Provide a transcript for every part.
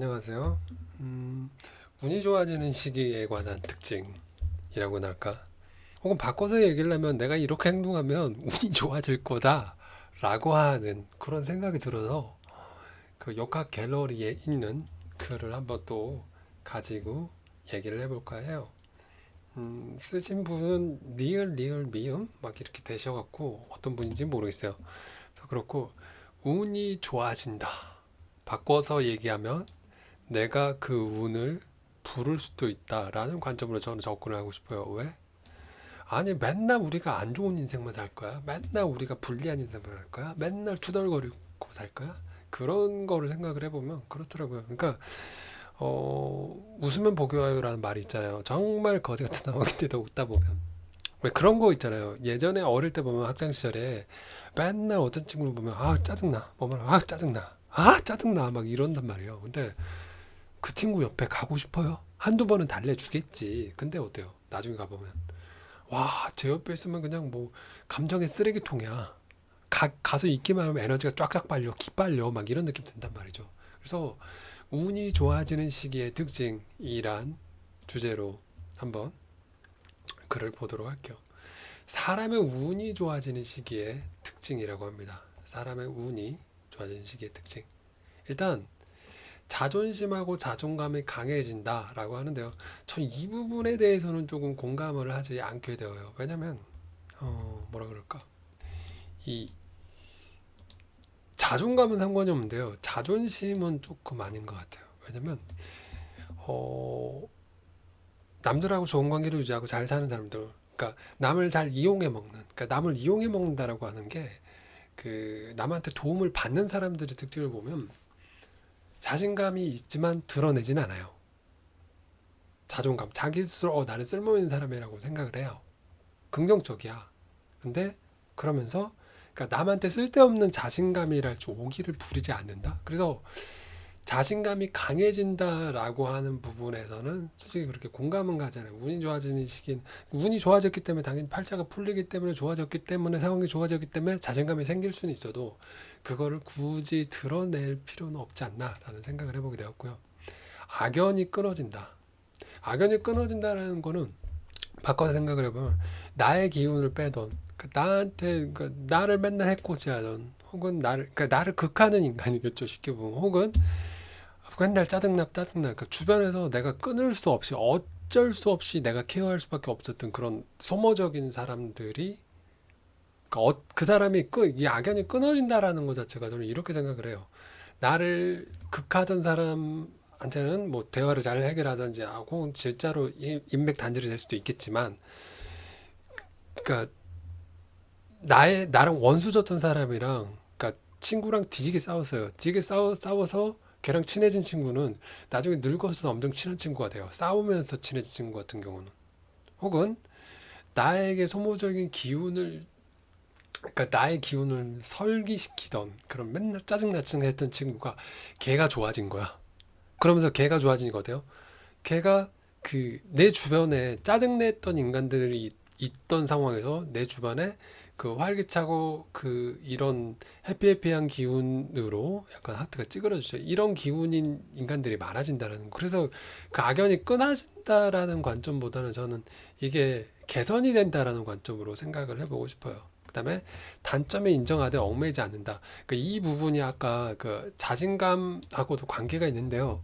안녕하세요. 음, 운이 좋아지는 시기에 관한 특징이라고나 할까? 혹은 바꿔서 얘기를 하면 내가 이렇게 행동하면 운이 좋아질 거다 라고 하는 그런 생각이 들어서 그 역학 갤러리에 있는 글을 한번 또 가지고 얘기를 해볼까 해요. 음, 쓰신 분은 리얼 리얼 미음 막 이렇게 되셔갖고 어떤 분인지 모르겠어요. 그렇고 운이 좋아진다. 바꿔서 얘기하면 내가 그 운을 부를 수도 있다라는 관점으로 저는 접근을 하고 싶어요. 왜? 아니 맨날 우리가 안 좋은 인생만 살 거야? 맨날 우리가 불리한 인생만 살 거야? 맨날 투덜거리고 살 거야? 그런 거를 생각을 해보면 그렇더라고요. 그러니까 어, 웃으면 복이 와요라는 말이 있잖아요. 정말 거지 같은 상황인데도 웃다 보면 왜 그런 거 있잖아요. 예전에 어릴 때 보면 학창 시절에 맨날 어떤 친구를 보면 아 짜증나, 뭐만 아 짜증나, 아 짜증나 막 이런단 말이에요. 근데 그 친구 옆에 가고 싶어요? 한두 번은 달래주겠지. 근데 어때요? 나중에 가보면 와, 제 옆에 있으면 그냥 뭐 감정의 쓰레기통이야. 가, 가서 있기만 하면 에너지가 쫙쫙 빨려, 기빨려 막 이런 느낌 든단 말이죠. 그래서 운이 좋아지는 시기의 특징이란 주제로 한번 글을 보도록 할게요. 사람의 운이 좋아지는 시기의 특징이라고 합니다. 사람의 운이 좋아지는 시기의 특징. 일단 자존심하고 자존감이 강해진다라고 하는데요. 전 이 부분에 대해서는 조금 공감을 하지 않게 되어요. 왜냐면 어, 뭐라 그럴까? 이 자존감은 상관이 없는데요. 자존심은 조금 아닌 것 같아요. 왜냐면 어, 남들하고 좋은 관계를 유지하고 잘 사는 사람들, 그러니까 남을 잘 이용해 먹는, 그러니까 남을 이용해 먹는다라고 하는 게 그 남한테 도움을 받는 사람들의 특징을 보면 자신감이 있지만 드러내진 않아요. 자존감, 자기 스스로 어, 나는 쓸모있는 사람이라고 생각을 해요. 긍정적이야. 근데 그러면서 그러니까 남한테 쓸데없는 자신감이랄지 오기를 부리지 않는다. 그래서 자신감이 강해진다라고 하는 부분에서는 솔직히 그렇게 공감은 가잖아요. 운이 좋아지는 시기는 운이 좋아졌기 때문에 당연히 팔자가 풀리기 때문에 좋아졌기 때문에 상황이 좋아졌기 때문에 자신감이 생길 수는 있어도 그거를 굳이 드러낼 필요는 없지 않나라는 생각을 해보게 되었고요. 악연이 끊어진다. 악연이 끊어진다라는 거는 바꿔서 생각을 해보면 나의 기운을 빼던 그 나한테 그 나를 맨날 해코지하던 혹은 나를 그러니까 나를 극하는 인간이겠죠 쉽게 보면 혹은 맨날 짜증나 짜증나 그 주변에서 내가 끊을 수 없이 어쩔 수 없이 내가 케어할 수밖에 없었던 그런 소모적인 사람들이 그러니까 어, 그 사람이 끄, 이 악연이 끊어진다라는 것 자체가 저는 이렇게 생각을 해요. 나를 극하던 사람한테는 뭐 대화를 잘 해결하든지 하고 진짜로 이- 인맥 단절이 될 수도 있겠지만, 그러니까 나의 나랑 원수졌던 사람이랑 그러니까 친구랑 뒤지게 싸웠어요. 뒤지게 싸워 싸워서 걔랑 친해진 친구는 나중에 늙어서 엄청 친한 친구가 돼요. 싸우면서 친해진 친구 같은 경우는 혹은 나에게 소모적인 기운을 그러니까 나의 기운을 설기시키던 그런 맨날 짜증나증 했던 친구가 걔가 좋아진 거야. 그러면서 걔가 좋아지니까 어때요? 걔가 그 내 주변에 짜증냈던 인간들이 있- 있던 상황에서 내 주변에 그 활기차고 그 이런 해피해피한 기운으로 약간 하트가 찌그러지죠. 이런 기운인 인간들이 많아진다라는 거. 그래서 그 악연이 끊어진다라는 관점보다는 저는 이게 개선이 된다라는 관점으로 생각을 해보고 싶어요. 그다음에 단점에 인정하되 얽매이지 않는다. 그이 부분이 아까 그 자신감하고도 관계가 있는데요.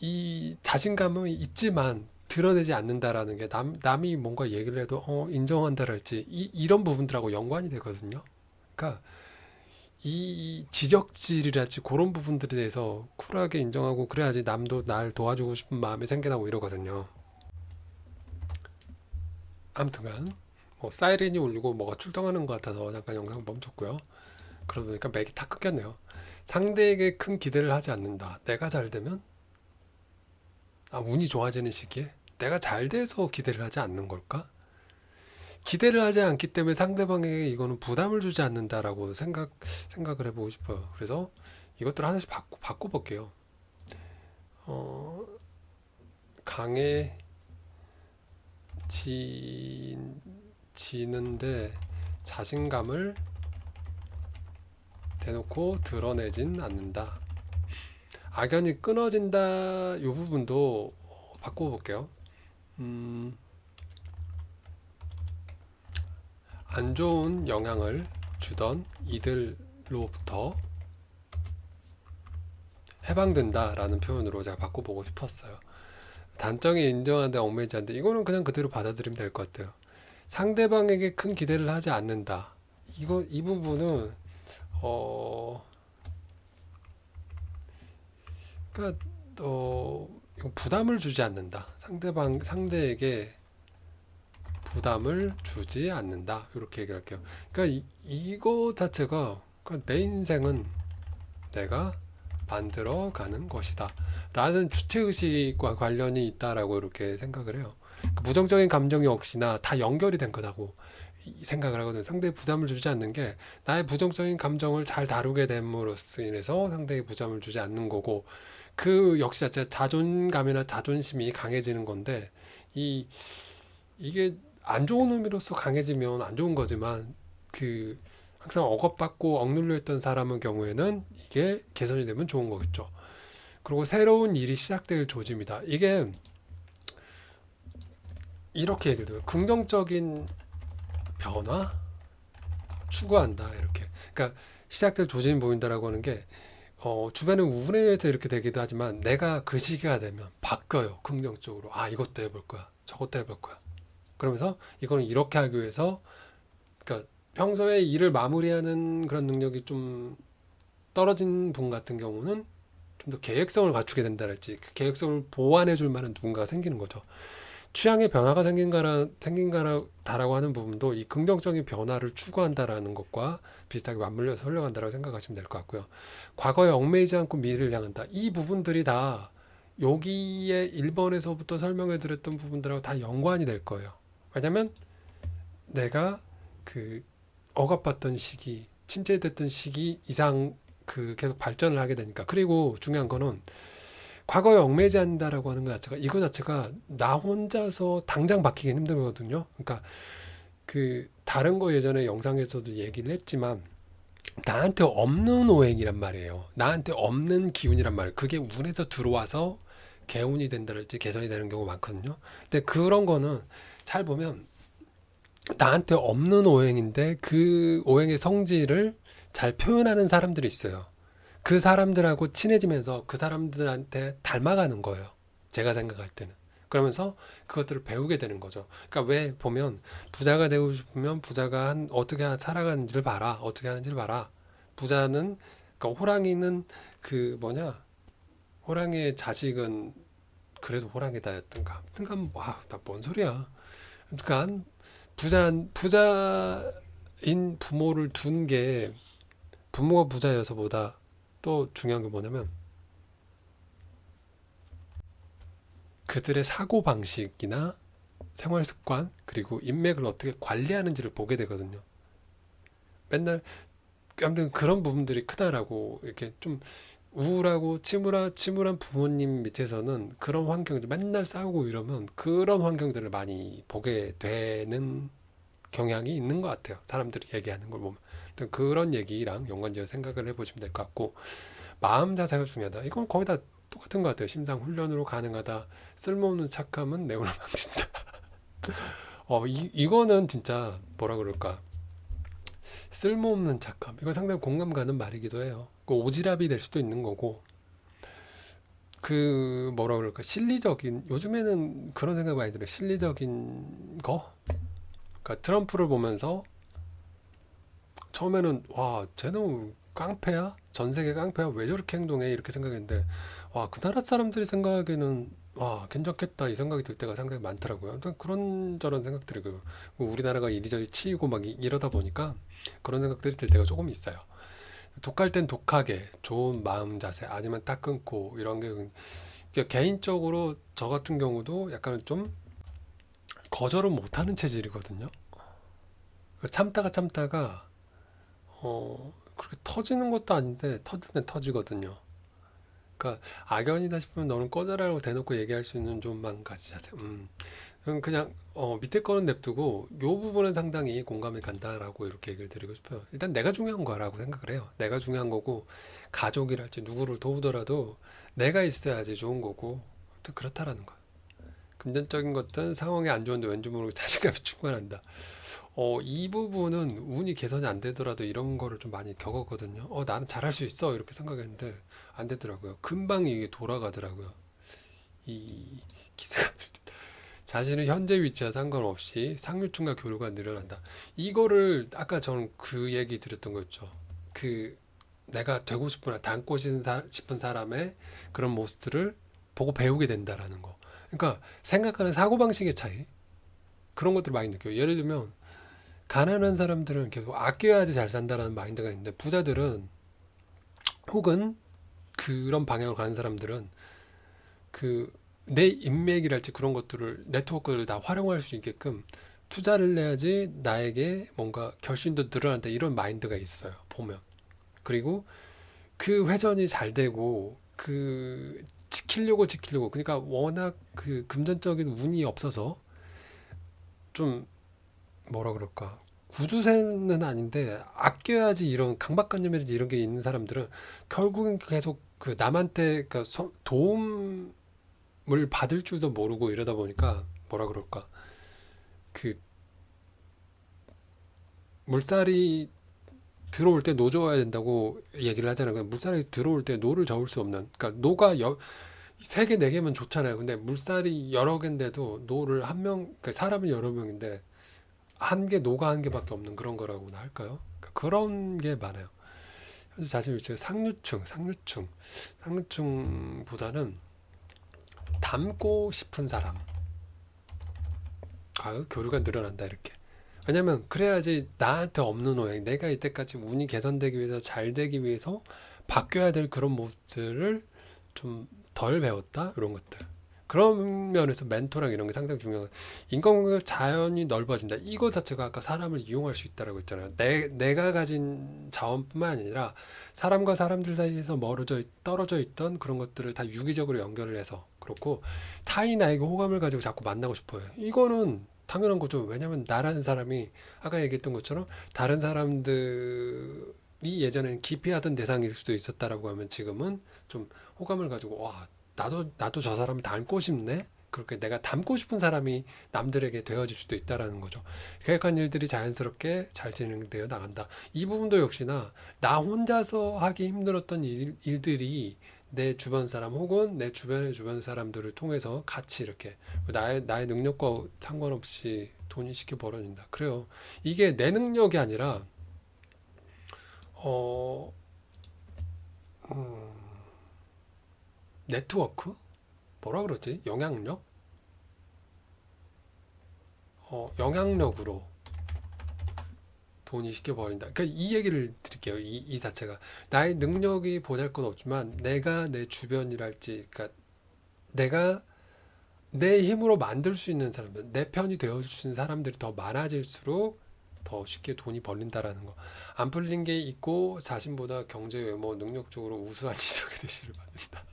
이 자신감은 있지만 드러내지 않는다라는 게 남, 남이 뭔가 얘기를 해도 어, 인정한다랄지 이, 이런 부분들하고 연관이 되거든요. 그러니까 이 지적질이랄지 그런 부분들에 대해서 쿨하게 인정하고 그래야지 남도 날 도와주고 싶은 마음이 생겨나고 이러거든요. 아무튼간 뭐 사이렌이 울리고 뭐가 출동하는 것 같아서 잠깐 영상 멈췄고요. 그러다 보니까 맥이 다 끊겼네요. 상대에게 큰 기대를 하지 않는다. 내가 잘 되면 아, 운이 좋아지는 시기에 내가 잘 돼서 기대를 하지 않는 걸까? 기대를 하지 않기 때문에 상대방에게 이거는 부담을 주지 않는다라고 생각 생각을 해보고 싶어요. 그래서 이것들 하나씩 바꿔 바꿔 볼게요. 어, 강해지는데 자신감을 대놓고 드러내진 않는다. 악연이 끊어진다 이 부분도 어, 바꿔볼게요. 음, 안 좋은 영향을 주던 이들로부터 해방된다 라는 표현으로 제가 바꿔보고 싶었어요. 단정히 인정하는데 얽매이지 않는다. 이거는 그냥 그대로 받아들이면 될 것 같아요. 상대방에게 큰 기대를 하지 않는다. 이거 이 부분은 어 그러니까 어 부담을 주지 않는다. 상대방 상대에게 부담을 주지 않는다. 이렇게 얘기를 할게요. 그러니까 이, 이거 자체가 그러니까 내 인생은 내가 만들어 가는 것이다. 라는 주체의식과 관련이 있다라고 이렇게 생각을 해요. 그 부정적인 감정 역시나 다 연결이 된 거다고 이- 생각을 하거든요. 상대에 부담을 주지 않는 게 나의 부정적인 감정을 잘 다루게 됨으로써 인해서 상대에게 부담을 주지 않는 거고 그 역시 자체 자존감이나 자존심이 강해지는 건데 이 이게 안 좋은 의미로서 강해지면 안 좋은 거지만 그 항상 억압받고 억눌려 있던 사람의 경우에는 이게 개선이 되면 좋은 거겠죠. 그리고 새로운 일이 시작될 조짐이다. 이게 이렇게 얘기를 들어요. 긍정적인 변화 추구한다 이렇게. 그러니까 시작될 조짐이 보인다라고 하는 게 어, 주변의 우울에 의해서 이렇게 되기도 하지만 내가 그 시기가 되면 바뀌어요. 긍정적으로. 아, 이것도 해볼 거야. 저것도 해볼 거야. 그러면서 이거는 이렇게 하기 위해서 그러니까 평소에 일을 마무리하는 그런 능력이 좀 떨어진 분 같은 경우는 좀 더 계획성을 갖추게 된다랄지 그 계획성을 보완해 줄 만한 누군가가 생기는 거죠. 취향의 변화가 생긴가라 생긴가라다라고 하는 부분도 이 긍정적인 변화를 추구한다라는 것과 비슷하게 맞물려서 흘러간다라고 생각하시면 될 것 같고요. 과거에 얽매이지 않고 미래를 향한다. 이 부분들이 다 여기에 1번에서부터 설명해 드렸던 부분들하고 다 연관이 될 거예요. 왜냐면 내가 그 억압받던 시기, 침체됐던 시기 이상 그 계속 발전을 하게 되니까. 그리고 중요한 거는 과거에 얽매이지 않는다라고 하는 것 자체가 이거 자체가 나 혼자서 당장 바뀌기 힘들거든요. 그러니까 그 다른 거 예전에 영상에서도 얘기를 했지만 나한테 없는 오행이란 말이에요. 나한테 없는 기운이란 말이에요. 그게 운에서 들어와서 개운이 된다랄지 개선이 되는 경우가 많거든요. 근데 그런 거는 잘 보면 나한테 없는 오행인데 그 오행의 성질을 잘 표현하는 사람들이 있어요. 그 사람들하고 친해지면서 그 사람들한테 닮아가는 거예요. 제가 생각할 때는. 그러면서 그것들을 배우게 되는 거죠. 그러니까 왜 보면 부자가 되고 싶으면 부자가 한 어떻게 살아가는지를 봐라. 어떻게 하는지를 봐라. 부자는 그러니까 호랑이는 그 뭐냐? 호랑이의 자식은 그래도 호랑이다였던가. 아무튼간 와 나 뭔 소리야. 아무튼간 부자 부자인 부모를 둔 게 부모가 부자여서보다 또 중요한 게 뭐냐면 그들의 사고 방식이나 생활 습관 그리고 인맥을 어떻게 관리하는지를 보게 되거든요. 맨날 아무튼 그런 부분들이 크다라고 이렇게 좀 우울하고 침울한 침울한 부모님 밑에서는 그런 환경들 맨날 싸우고 이러면 그런 환경들을 많이 보게 되는 경향이 있는 것 같아요. 사람들이 얘기하는 걸 보면 아무튼 그런 얘기랑 연관지어 생각을 해보시면 될 것 같고 마음 자세가 중요하다. 이건 거의 다 똑같은 것 같아요. 심상 훈련으로 가능하다. 쓸모없는 착함은 내오를 망친다. 어, 이, 이거는 진짜 뭐라 그럴까. 쓸모없는 착함. 이건 상당히 공감 가는 말이기도 해요. 그 오지랖이 될 수도 있는 거고. 그 뭐라 그럴까. 실리적인 요즘에는 그런 생각 많이 들어요. 실리적인 거. 그러니까 트럼프를 보면서 처음에는 와, 쟤는 깡패야? 전 세계 깡패야? 왜 저렇게 행동해? 이렇게 생각했는데 와, 그 나라 사람들이 생각하기에는 와, 괜찮겠다 이 생각이 들 때가 상당히 많더라고요. 아무튼 그런 저런 생각들이 그 우리나라가 이리저리 치이고 막 이- 이러다 보니까 그런 생각들이 들 때가 조금 있어요. 독할 땐 독하게 좋은 마음 자세 아니면 딱 끊고 이런 게 그러니까 개인적으로 저 같은 경우도 약간 좀 거절을 못하는 체질이거든요. 참다가 참다가 어 그렇게 터지는 것도 아닌데 터질 땐 터지거든요. 그러니까 악연이다 싶으면 너는 꺼져라라고 대놓고 얘기할 수 있는 좀 마음가지자. 음. 그럼 그냥 어, 밑에 거는 냅두고 요 부분은 상당히 공감이 간다라고 이렇게 얘기를 드리고 싶어요. 일단 내가 중요한 거라고 생각을 해요. 내가 중요한 거고 가족이랄지 누구를 도우더라도 내가 있어야지 좋은 거고 그렇다라는 거야. 금전적인 것들은 상황이 안 좋은데 왠지 모르게 자신감이 충만한다. 어, 이 부분은 운이 개선이 안 되더라도 이런 거를 좀 많이 겪었거든요. 어, 나는 잘할 수 있어. 이렇게 생각했는데 안 되더라고요. 금방 이게 돌아가더라고요. 이 기세가 자신의 현재 위치와 상관없이 상류층과 교류가 늘어난다. 이거를 아까 저는 그 얘기 드렸던 거 있죠. 그 내가 되고 싶은 닮고 싶은 사람의 그런 모습들을 보고 배우게 된다라는 거. 그러니까 생각하는 사고방식의 차이 그런 것들을 많이 느껴요. 예를 들면 가난한 사람들은 계속 아껴야지 잘 산다라는 마인드가 있는데 부자들은 혹은 그런 방향으로 가는 사람들은 그 내 인맥이랄지 그런 것들을 네트워크를 다 활용할 수 있게끔 투자를 해야지 나에게 뭔가 결신도 늘어난다 이런 마인드가 있어요. 보면 그리고 그 회전이 잘 되고 그 지키려고 지키려고. 그러니까 워낙 그 금전적인 운이 없어서 좀 뭐라 그럴까? 구두쇠는 아닌데 아껴야지 이런 강박관념이라든지 이런 게 있는 사람들은 결국은 계속 그 남한테 그러니까 서- 도움을 받을 줄도 모르고 이러다 보니까 뭐라 그럴까? 그 물살이 들어올 때 노 저어야 된다고 얘기를 하잖아요. 그러니까 물살이 들어올 때 노를 저을 수 없는 그러니까 노가 여, 세 개, 네 개면 좋잖아요. 근데 물살이 여러 개인데도 노를 한 명, 그러니까 사람은 여러 명인데 한 개, 노가 한 개밖에 없는 그런 거라고나 할까요? 그러니까 그런 게 많아요. 현재 자신 위치가 상류층, 상류층, 상류층보다는 닮고 싶은 사람. 과연 교류가 늘어난다 이렇게. 왜냐면 그래야지 나한테 없는 오해, 내가 이때까지 운이 개선되기 위해서 잘 되기 위해서 바뀌어야 될 그런 모습들을 좀 덜 배웠다 이런 것들. 그런 면에서 멘토랑 이런 게 상당히 중요한. 인간관계가 자연이 넓어진다. 이거 자체가 아까 사람을 이용할 수 있다라고 했잖아요. 내 내가 가진 자원뿐만 아니라 사람과 사람들 사이에서 멀어져 있- 떨어져 있던 그런 것들을 다 유기적으로 연결을 해서 그렇고 타인이 나에게 호감을 가지고 자꾸 만나고 싶어요. 이거는 당연한 거죠. 왜냐면 나라는 사람이 아까 얘기했던 것처럼 다른 사람들이 예전에는 기피하던 대상일 수도 있었다라고 하면 지금은 좀 호감을 가지고 와 나도 나도 저 사람을 닮고 싶네. 그렇게 내가 닮고 싶은 사람이 남들에게 되어질 수도 있다라는 거죠. 계획한 일들이 자연스럽게 잘 진행되어 나간다. 이 부분도 역시나 나 혼자서 하기 힘들었던 일, 일들이 내 주변 사람 혹은 내 주변의 주변 사람들을 통해서 같이 이렇게 나의 나의 능력과 상관없이 돈이 쉽게 벌어진다. 그래요. 이게 내 능력이 아니라 어 음, 네트워크 뭐라 그러지? 영향력? 어, 영향력으로 돈이 쉽게 벌린다. 그러니까 이 얘기를 드릴게요. 이, 이 자체가 나의 능력이 보잘것 없지만 내가 내 주변이랄지, 그러니까 내가 내 힘으로 만들 수 있는 사람들, 내 편이 되어줄 수 있는 사람들이 더 많아질수록 더 쉽게 돈이 벌린다라는 거. 안 풀린 게 있고 자신보다 경제 외모 능력적으로 우수한 지석의 대시를 받는다.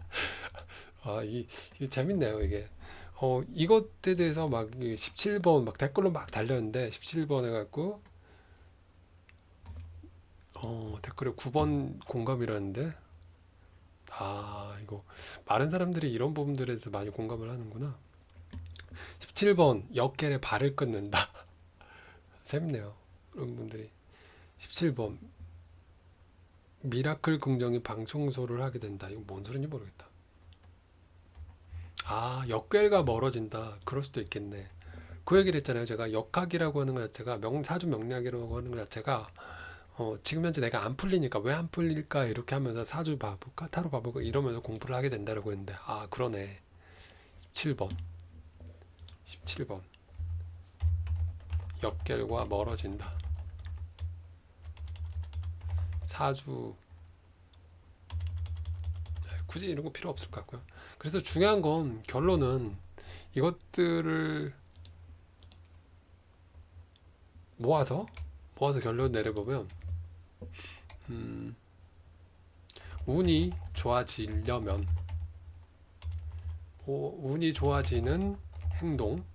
아, 이, 이 재밌네요, 이게. 어, 이것에 대해서 막 17번 막 댓글로 막 달렸는데 17번 해갖고 어, 댓글에 9번 공감이라는데 아, 이거 많은 사람들이 이런 부분들에 대해서 많이 공감을 하는구나. 17번 역결에 발을 끊는다. 재밌네요. 그런 분들이 17번 미라클 긍정이 방청소를 하게 된다. 이거 뭔 소리인지 모르겠다. 아, 역결과 멀어진다. 그럴 수도 있겠네. 그 얘기를 했잖아요. 제가 역학이라고 하는 것 자체가 명, 사주 명리학이라고 하는 것 자체가 어, 지금 현재 내가 안 풀리니까 왜 안 풀릴까? 이렇게 하면서 사주 봐볼까? 타로 봐볼까? 이러면서 공부를 하게 된다라고 했는데 아 그러네. 17번. 17번. 역결과 멀어진다. 사주. 네, 굳이 이런 거 필요 없을 것 같고요. 그래서 중요한 건 결론은 이것들을 모아서 모아서 결론 내려보면 음, 운이 좋아지려면. 오, 운이 좋아지는 행동이나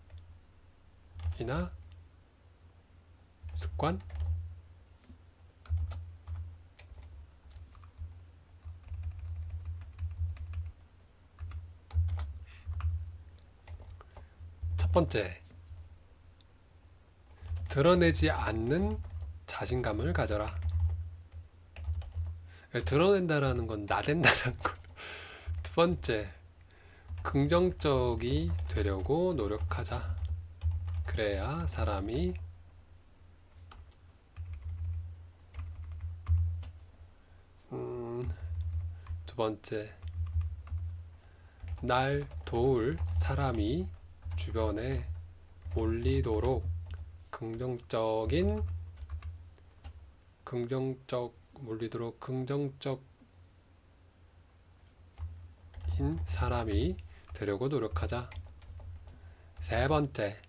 습관? 첫 번째 드러내지 않는 자신감을 가져라. 드러낸다라는 건 나댄다라는 거. 두 번째, 긍정적이 되려고 노력하자. 그래야 사람이 음, 두 번째, 날 도울 사람이 주변에 몰리도록 긍정적인 긍정적 몰리도록 긍정적인 사람이 되려고 노력하자. 세 번째,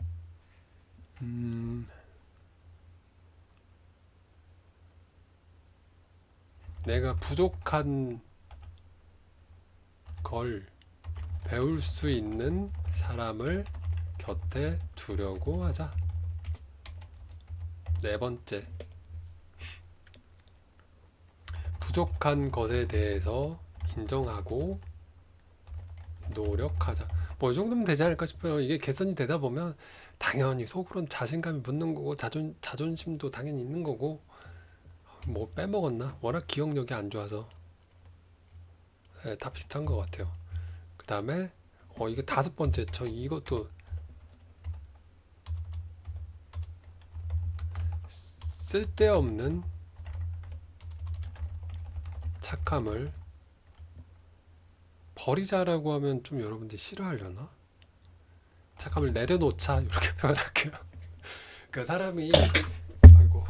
음, 내가 부족한 걸 배울 수 있는 사람을 곁에 두려고 하자. 네 번째, 부족한 것에 대해서 인정하고 노력하자. 뭐 이 정도면 되지 않을까 싶어요. 이게 개선이 되다 보면 당연히 속으론 자신감이 붙는 거고 자존 자존심도 당연히 있는 거고 뭐 빼먹었나? 워낙 기억력이 안 좋아서 네, 다 비슷한 것 같아요. 그 다음에 어 이거 다섯 번째 저 이것도 쓸데없는 착함을 버리자라고 하면 좀 여러분들이 싫어하려나? 착함을 내려놓자 이렇게 표현할게요. 그 사람이 아이고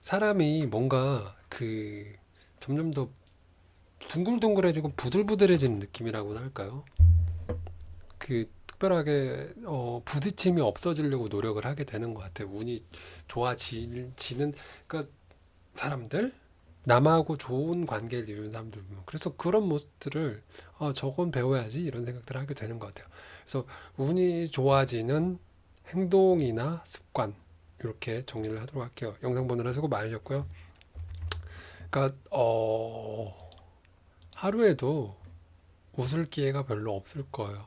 사람이 뭔가 그 점점 더 둥글둥글해지고 부들부들해지는 느낌이라고 할까요? 그 특별하게 어, 부딪힘이 없어지려고 노력을 하게 되는 것 같아요. 운이 좋아지는 그러니까 사람들 남하고 좋은 관계를 이루는 사람들 보면 그래서 그런 모습들을 아, 저건 배워야지 이런 생각들을 하게 되는 것 같아요. 그래서 운이 좋아지는 행동이나 습관 이렇게 정리를 하도록 할게요. 영상 보느라 수고 많으셨고요. 그러니까 어, 하루에도 웃을 기회가 별로 없을 거예요.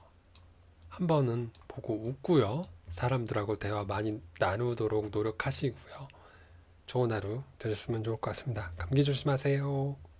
한 번은 보고 웃고요. 사람들하고 대화 많이 나누도록 노력하시고요. 좋은 하루 되셨으면 좋을 것 같습니다. 감기 조심하세요.